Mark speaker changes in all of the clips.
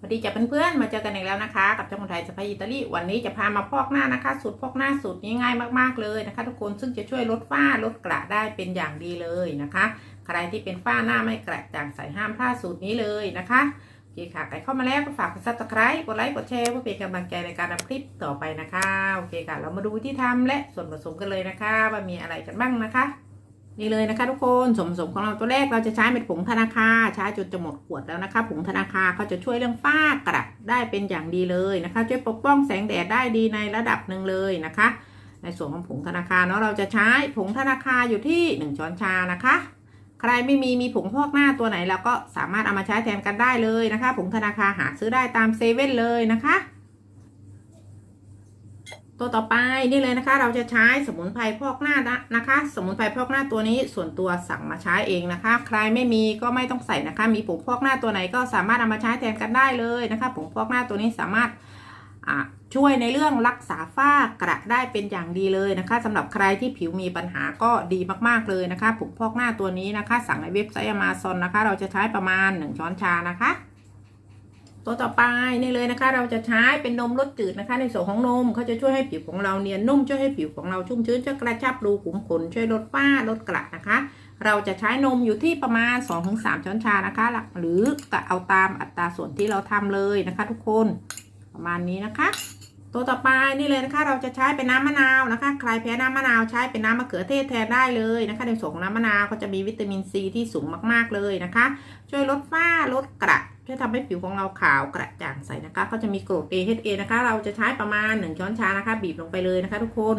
Speaker 1: สวัสดีจ้ะเพื่อนๆ มาเจอกันอีกแล้วนะคะ กับเจ้าคนไทยสไปอิตาลีวันนี้จะพามาพอกหน้านะคะสูตรพอกหน้าสูตรนี้ง่ายมากๆเลยนะคะ ทุกคนซึ่งจะช่วยลดฝ้าลดกระได้เป็นอย่างดีเลยนะคะ ใครที่เป็นฝ้าหน้าไม่กระจ่างใสห้ามพลาดสูตรนี้เลยนะคะโอเคค่ะใครเข้ามาแล้วก็ฝากกดซับสไครต์กดไลค์กดแชร์เพื่อเป็นกำลังใจในการทำคลิปต่อไปนะคะโอเคค่ะ เรามาดูวิธีทำและส่วนผสมกันเลยนะคะ ว่ามีอะไรกันบ้างนะคะ นี่เลยนะคะทุกคนส่วนผสมของเราตัวแรกเราจะใช้เป็นผงธนาคารใช้จนจะหมดขวดแล้วนะคะผงธนาคารเขาจะช่วยเรื่องฝ้ากระได้เป็นอย่างดีเลยนะคะ ช่วยปกป้องแสงแดดได้ดีในระดับหนึ่งเลยนะคะ ในส่วนของผงธนาคารเนาะเราจะใช้ผงธนาคารอยู่ที่ 1 ช้อนชานะคะ ใครไม่มีมีผงพอกหน้าตัวไหนเราก็สามารถเอามาใช้แทนกันได้เลยนะคะ ผงธนาคารหาซื้อได้ตามเซเว่นเลยนะคะ ตัวต่อไปนี่เลยนะคะ เราจะใช้สมุนไพรพอกหน้านะคะ สมุนไพรพอกหน้าตัวนี้ส่วนตัวสั่งมาใช้เองนะคะ ใครไม่มีก็ไม่ต้องใส่นะคะ มีผงพอกหน้าตัวไหนก็สามารถเอามาใช้แทนกันได้เลยนะคะผงพอกหน้าตัวนี้สามารถช่วยในเรื่องรักษาฝ้ากระได้เป็นอย่างดีเลยนะคะสำหรับใครที่ผิวมีปัญหาก็ดีมากๆเลยนะคะผงพอกหน้าตัวนี้นะคะ สั่งในเว็บไซต์ Amazon นะคะ เราจะใช้ประมาณ 1 ช้อนชานะคะ ตัวต่อไปนี่เลยนะคะ เราจะใช้เป็นนมรสจืดนะคะ ในส่วนของนมเขาจะช่วยให้ผิวของเราเนียนนุ่มช่วยให้ผิวของเราชุ่มชื้นช่วยกระชับรูขุมขนช่วยลดฝ้าลดกระนะคะ เราจะใช้นมอยู่ที่ประมาณ 2-3 ช้อนชานะคะ หรือก็เอาตามอัตราส่วนที่เราทำเลยนะคะ ทุกคนประมาณนี้นะคะ ตัวต่อไปนี่เลยนะคะ เราจะใช้เป็นน้ำมะนาวนะคะ ใครแพ้น้ำมะนาวใช้เป็นน้ำมะเขือเทศแทนได้เลยนะคะ ในส่วนของน้ำมะนาวก็จะมีวิตามินซีที่สูงมากๆเลยนะคะ ช่วยลดฝ้าลดกระ ช่วยทำให้ผิวของเราขาวกระจ่างใสนะคะ ก็จะมีกรด AHA นะคะ เราจะใช้ประมาณ 1 ช้อนชานะคะ บีบลงไปเลยนะคะ ทุกคน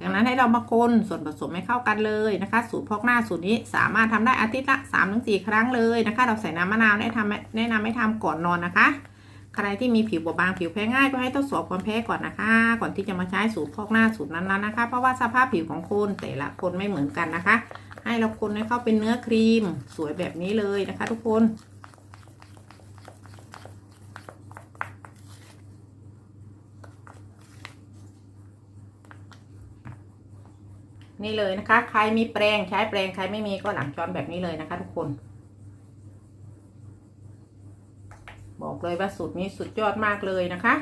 Speaker 1: จากนั้นให้เรามาคนส่วนผสมให้เข้ากันเลยนะคะ สูตรพอกหน้าสูตรนี้สามารถทำได้อาทิตย์ละ3-4 ครั้งเลยนะคะ เราใส่น้ำมะนาวแนะนำแนะนำให้ทำก่อนนอนนะคะ ใครที่มีผิวบอบบางผิวแพ้ง่ายก็ให้ทดสอบความแพ้ก่อนนะคะ ก่อนที่จะมาใช้สูตรพอกหน้าสูตรนั้นๆนะคะ เพราะว่าสภาพผิวของคนแต่ละคนไม่เหมือนกันนะคะ ให้เราคนให้เข้าเป็นเนื้อครีม สวยแบบนี้เลยนะคะ ทุกคน นี่เลยนะคะ ใครมีแปรงใช้แปรงใครไม่มีก็หลังช้อนแบบนี้เลยนะคะ ทุกคน บอกเลยว่าสูตรนี้สุดยอดมากเลยนะคะ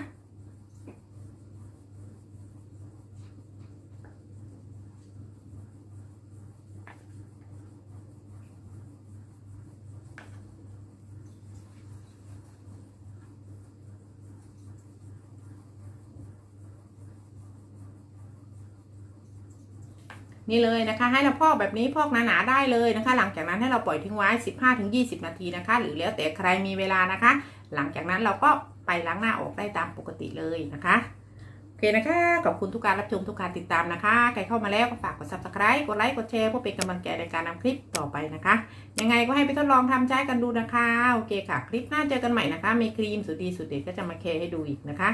Speaker 1: นี่เลยนะคะให้เราพอกแบบนี้พอกหนาๆได้เลยนะคะ หลังจากนั้นให้เราปล่อยทิ้งไว้ 15-20 นาทีนะคะ หรือแล้วแต่ใครมีเวลานะคะ หลังจากนั้นเราก็ไปล้างหน้าออกได้ตามปกติเลยนะคะโอเคนะคะขอบคุณทุกการรับชมทุกการติดตามนะคะใครเข้ามาแล้วก็ฝากกด subscribe กดไลค์กดแชร์เพื่อเป็นกำลังใจในการนำคลิปต่อไปนะคะ ยังไงก็ให้ไปทดลองทำใช้กันดูนะคะโอเคค่ะ คลิปหน้าเจอกันใหม่นะคะ มีครีมสุดดีสุดเด็ดก็จะมาแชร์ให้ดูอีกนะคะ